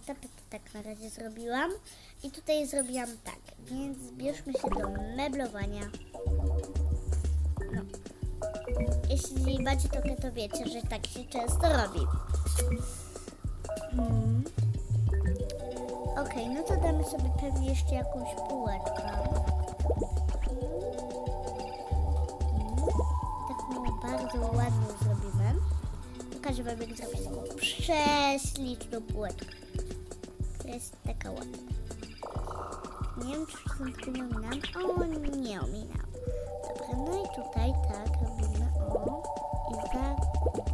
tapetę tak na razie zrobiłam. I tutaj zrobiłam tak, więc bierzmy się do meblowania. No. Jeśli macie trochę, to wiecie, że tak się często robi. Hmm. Okej, no to damy sobie pewnie jeszcze jakąś półeczkę. Mm. Taką bardzo ładną zrobimy. Pokażę wam jak zrobić taką prześliczną półeczkę. To jest taka ładna. Nie wiem, czy wszystko ominam. O, nie ominam. Dobra, no i tutaj tak robimy. O, i tak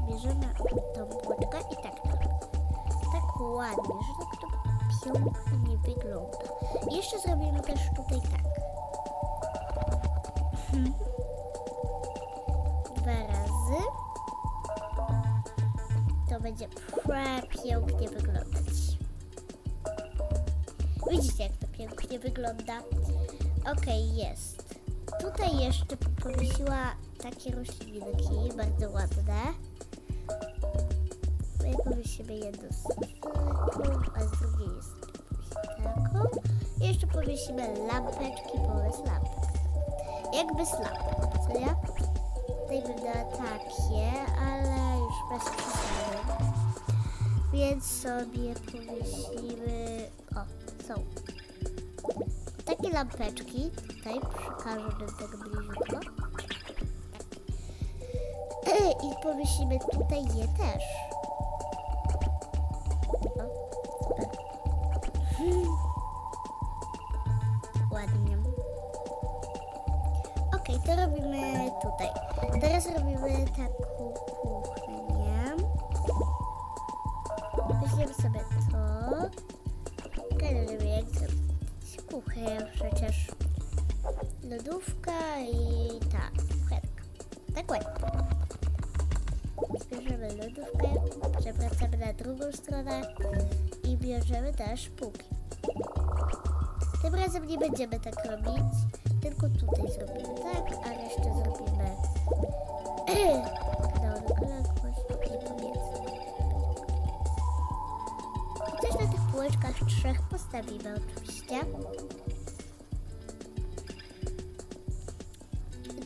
bierzemy tą półeczkę i tak tak. Tak ładnie, że tak to pięknie wygląda. I jeszcze zrobimy też tutaj tak. Mhm. Dwa razy. To będzie przepięknie wyglądać. Widzicie, jak to pięknie wygląda? Okej, jest. Tutaj jeszcze powiesiła takie roślinki, bardzo ładne. My powiesimy jedną z taką, a z drugiej jest taką. I jeszcze powiesimy lampeczki, bo bez lampek. Jakby z lampek, co ja? Tutaj bym dała takie, ale już bez przesady. Więc sobie powiesimy... O, są. Takie lampeczki. Tutaj przekażę nam tak bliziutko. I powiesimy tutaj je też. Ładnie. Okej, to robimy tutaj. Teraz robimy taką kuchnię. Weźmiemy sobie to. Zrobić kuchnię przecież. Lodówka i ta kuchenka. Tak ładnie. Bierzemy lodówkę, przewracamy na drugą stronę i bierzemy też półki. Tym razem nie będziemy tak robić, tylko tutaj zrobimy tak, a resztę zrobimy trzech postawimy oczywiście.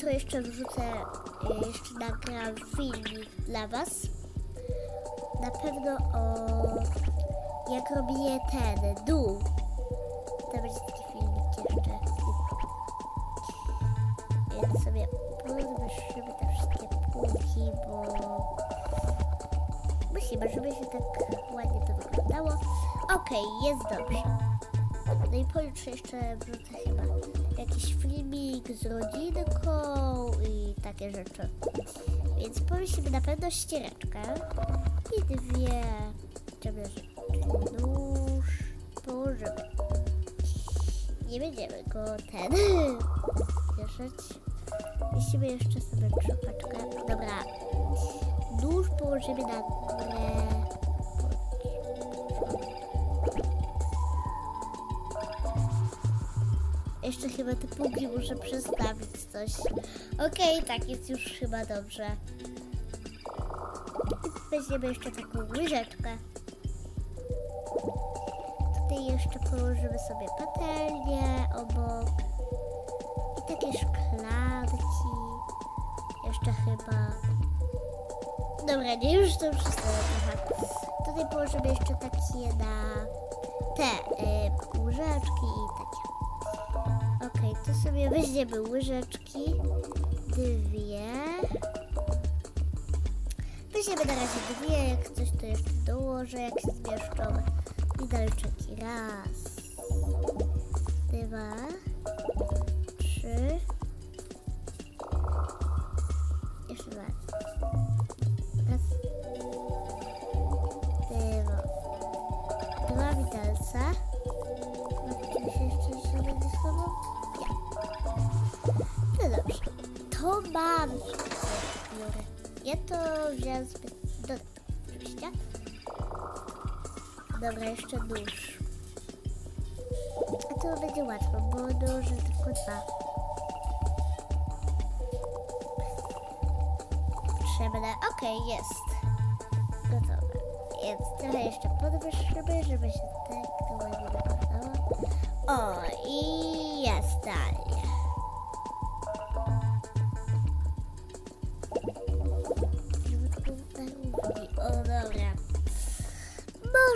To jeszcze wrzucę, y, jeszcze nagram filmik dla Was. Na pewno o jak robię ten dół. To będzie taki filmik jeszcze. Więc sobie podwyższymy te wszystkie półki, bo musimy, żeby się tak ładnie to wyglądało. Okej, jest dobrze. No i pojutrze jeszcze wrzucę chyba jakiś filmik z rodzinką i takie rzeczy. Więc powiesimy na pewno ściereczkę i dwie, żeby nóż położymy. Nie będziemy go ten wieszać. Wiesimy jeszcze sobie krzopaczkę. Dobra. Nóż położymy na górę. Jeszcze chyba te półki muszę przestawić coś. Okej, tak jest już chyba dobrze. Weźmiemy jeszcze taką łyżeczkę. Tutaj jeszcze położymy sobie patelnię obok. I takie szklanki. Jeszcze chyba. Dobra, nie już to wszystko trochę. Tutaj położymy jeszcze takie na te y, łyżeczki i takie. Okej, to sobie weźmiemy łyżeczki. Dwie. Weźmiemy na razie dwie, jak coś to jeszcze dołożę, jak się zmieszczą. Widelczyki. Raz. Dwa. Trzy. Jeszcze dwa. Raz. Dwa. Dwa widelce. To. Biorę. Ja to wziąłem zbyt do oczywiście. Dobra, jeszcze nóż. A to będzie łatwo, bo nóż tylko dwa. Potrzebne. Okej, jest. Gotowe. więc trochę jeszcze podwyższymy, żeby się tak ładnie wyglądało. O, i jest dalej.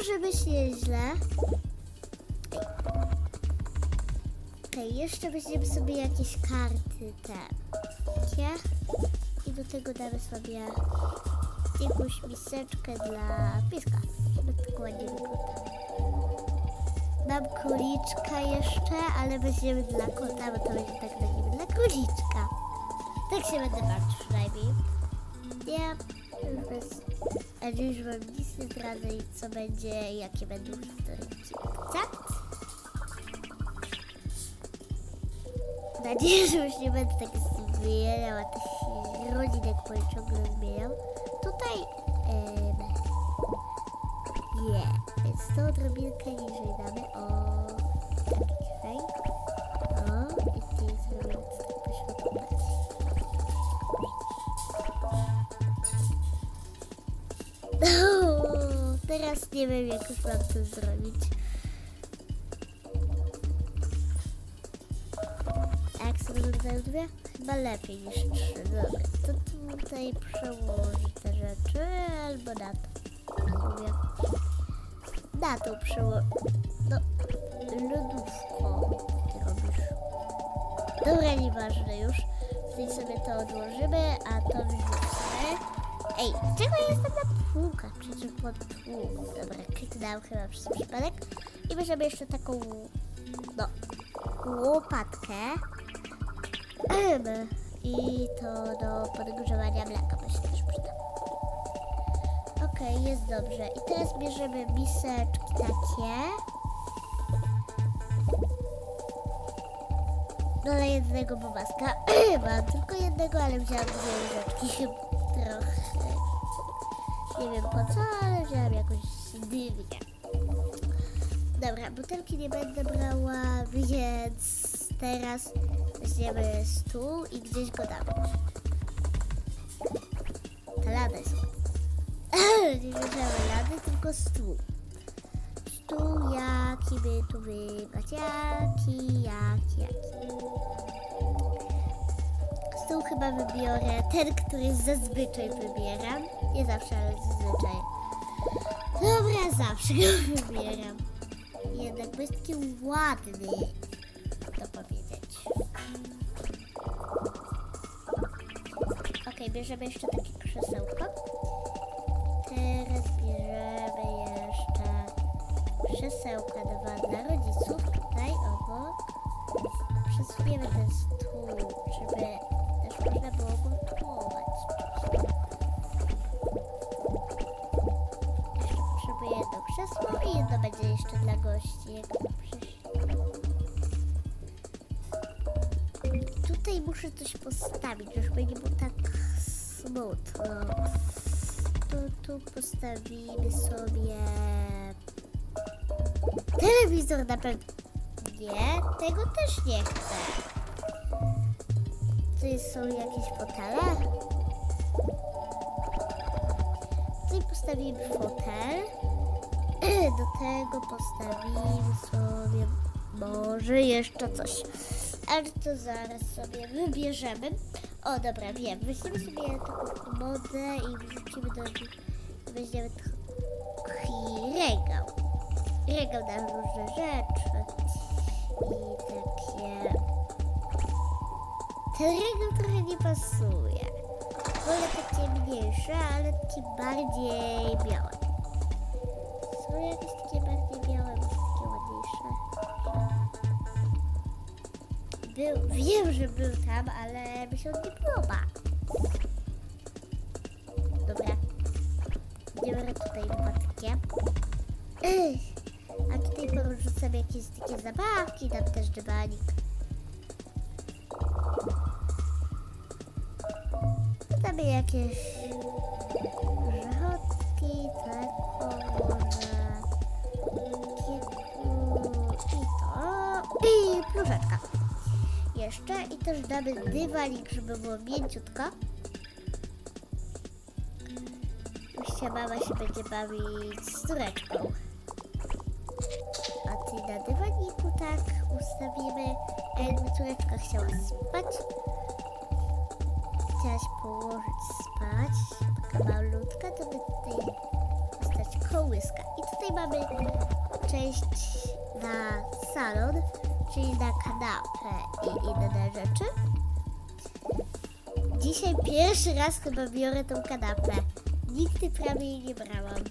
Może być nieźle. Okej, jeszcze weźmiemy sobie jakieś karty te. Takie. I do tego damy sobie jakąś miseczkę dla pieska, żeby tak ładnie wyglądał. Mam króliczka jeszcze, ale weźmiemy dla kota, bo to będzie tak nim dla króliczka. Tak się będę bawić przynajmniej. Bez... Ale już wam nic nie zdradzę co będzie, jakie będą historyjki. Tak? Nadzieję, że już nie będę tak zmieniał, a tych rodzinek moje ciągle zmieniał. Tutaj... Em, nie, więc to odrobinkę niżej damy. O, tak, tutaj. Teraz nie wiem, jak już mam to zrobić. Jak sobie wyglądają dwie? Chyba lepiej niż trzy. Dobra, to tutaj przełożę te rzeczy albo na to. Mówię. Na to przełożę. No, lodówko. Ty robisz. Dobra, nieważne już. Tutaj sobie to odłożymy, a to wyrzucimy. Ej, czego jestem na Przecież pod pół. Dobra, kliknęłam chyba przez przypadek. I weźmiemy jeszcze taką, no, łopatkę. I to do podgrzewania mleka, się też przyda. Okej, jest dobrze. I teraz bierzemy miseczki takie. Dole jednego bobaska. Mam tylko jednego, ale wziąłem dwie łyżeczki. Trochę. Nie wiem po co, ale wziąłem jakoś dywnie. Dobra, butelki nie będę brała, więc teraz weźmiemy stół i gdzieś go damy. Ta lada jest. nie bierzemy lady, tylko stół. Stół, jaki by tu wybrać? Jaki, jaki, jaki? Stół chyba wybiorę ten, który zazwyczaj wybieram. Nie zawsze, ale zazwyczaj. Dobra, zawsze go wybieram. Jednak jest taki ładny, to powiedzieć. Ok, bierzemy jeszcze takie krzesełko. Teraz bierzemy jeszcze krzesełka dwa dla rodziców tutaj obok. Przesuwiemy ten stół, żeby można było go tłować. Jeszcze potrzebuję jedno krzesło i jedno będzie jeszcze dla gości. Tutaj muszę coś postawić, żeby nie było tak smutno. Tu, tu sobie telewizor na pewno. Nie, tego też nie chcę. Tutaj są jakieś fotele. Tutaj postawimy fotel. Do tego postawimy sobie może jeszcze coś. Ale to zaraz sobie wybierzemy. O, dobra, wiem. Weźmiemy sobie taką komodę i wrzucimy do niej. Weźmiemy taki regał. Regał na różne rzeczy. I takie... Regał trochę nie pasuje. Wolę takie mniejsze, ale takie bardziej białe. Są jakieś takie bardziej białe, może takie ładniejsze. Był, wiem, że był tam, ale mi się on nie podoba. Dobra. Biorę tutaj. Ech. A tutaj porzucam jakieś takie zabawki, dam też dywanik. Damy jakieś grzechotki, tako, może kieku i to. I pluszeczka. Jeszcze i też damy dywanik, żeby było mięciutko. Zosia mama się będzie bawić z córeczką. A ty na dywaniku tak ustawimy. Jakby córeczka chciała spać, chciałaś położyć spać, taka malutka, to by tutaj zostać kołyska. I tutaj mamy część na salon, czyli na kanapę i inne rzeczy. Dzisiaj pierwszy raz chyba biorę tą kanapę. Nigdy prawie jej nie brałam.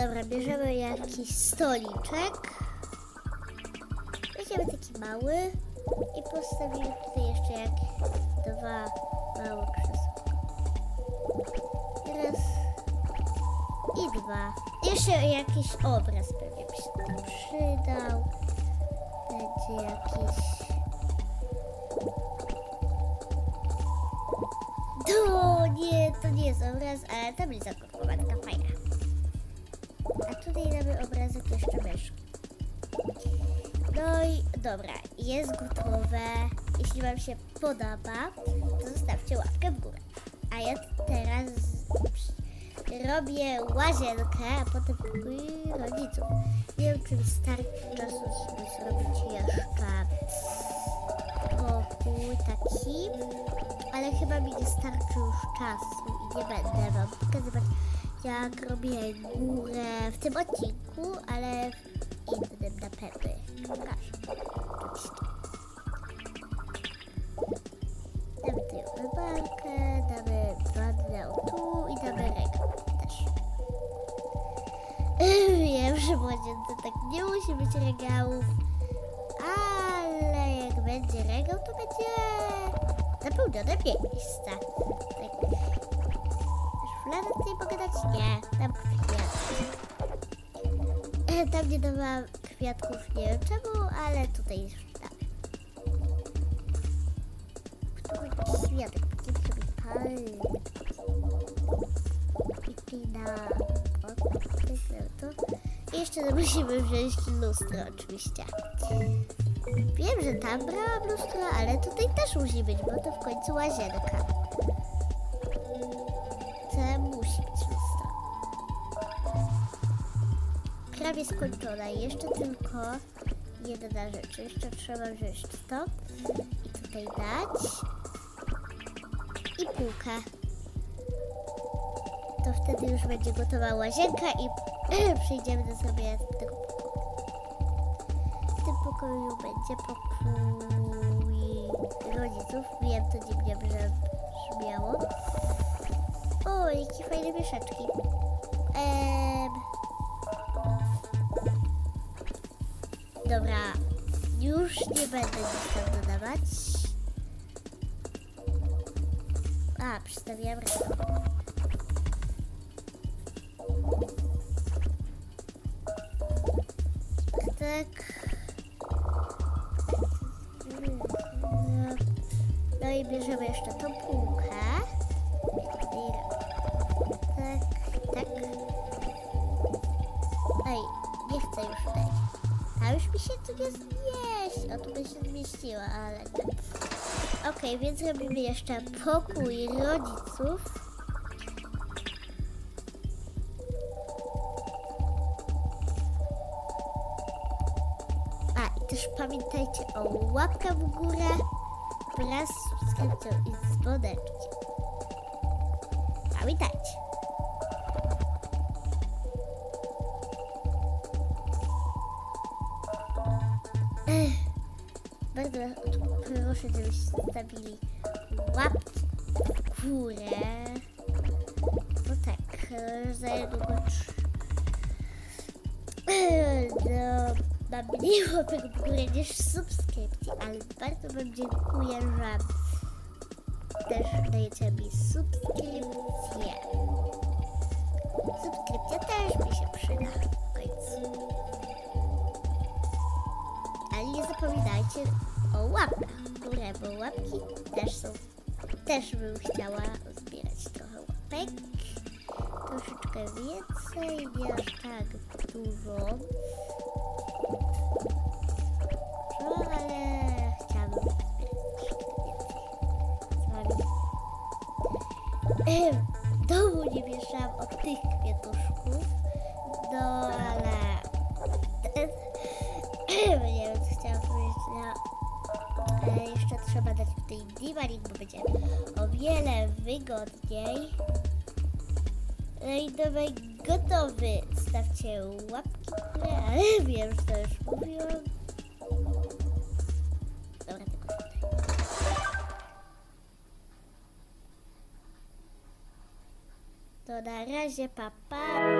Dobra, bierzemy jakiś stoliczek. Weźmiemy taki mały i postawimy tutaj jeszcze jak dwa małe krzesła. Raz i dwa. Jeszcze jakiś obraz pewnie by się tam przydał. Będzie jakiś... To nie, to nie jest obraz, ale tablica. Tutaj damy obrazek jeszcze myszki. No i dobra, jest gotowe. Jeśli Wam się podoba, to zostawcie łapkę w górę. A ja teraz robię łazienkę, a potem pokój rodziców. Nie wiem, czy starczy czasu, żeby zrobić jeszcze pokój taki, ale chyba mi nie starczy już czasu i nie będę Wam pokazywać, jak robię górę tym odcinku, ale w innym na pewno. Pokażę. Damy tutaj umywalkę, damy wannę o tu i damy regał też. Wiem, że w łazience tak nie musi być regałów, ale jak będzie regał, to będzie napełnione miejsce. Tak. Szufladę tutaj mogę dać? Nie, tam kwiatki. Tam nie dawałam kwiatków, nie wiem czemu, ale tutaj już damy. Który kwiatek, taki sobie palny. Pina. To. I jeszcze musimy wziąć lustro oczywiście. Wiem, że tam brałam lustro, ale tutaj też musi być, bo to w końcu łazienka. Prawie skończona. Jeszcze tylko jedna rzecz. Jeszcze trzeba wziąć to i tutaj dać. I półkę. To wtedy już będzie gotowa łazienka i przyjdziemy do sobie tego pokoju. W tym pokoju będzie pokój rodziców. Wiem, to dziwnie brzmiało. O, jakie fajne mieszeczki. Em... Dobra, już nie będę nic tam dodawać. A, przystawiłam rękę. Tak. No i bierzemy jeszcze tą półkę. Tak, tak. Ej, nie chcę już tej. A już mi się tu nie zmieści. O, tu by się zmieściła, ale nie. Okej, więc robimy jeszcze pokój rodziców. A, też pamiętajcie o łapkę w górę wraz z subskrypcją i z dzwoneczkiem. Pamiętajcie. Bardzo proszę, żebyście zostawili łapki w górę. Bo tak, za niedługo no, mam mniej łapek w górę niż subskrypcji, ale bardzo wam dziękuję, że też dajecie mi subskrypcję. subskrypcja też mi się przyda nie zapominajcie o łapkach górę, bo łapki też są. Też bym chciała zbierać trochę łapek. Troszeczkę więcej, nie aż tak dużo. Jeszcze trzeba dać tutaj divarik, bo będzie o wiele wygodniej. No i dawaj gotowy. Stawcie łapki w ale wiem, że to już mówiłam. Dobra, tylko tutaj. To na razie, papa. Pa.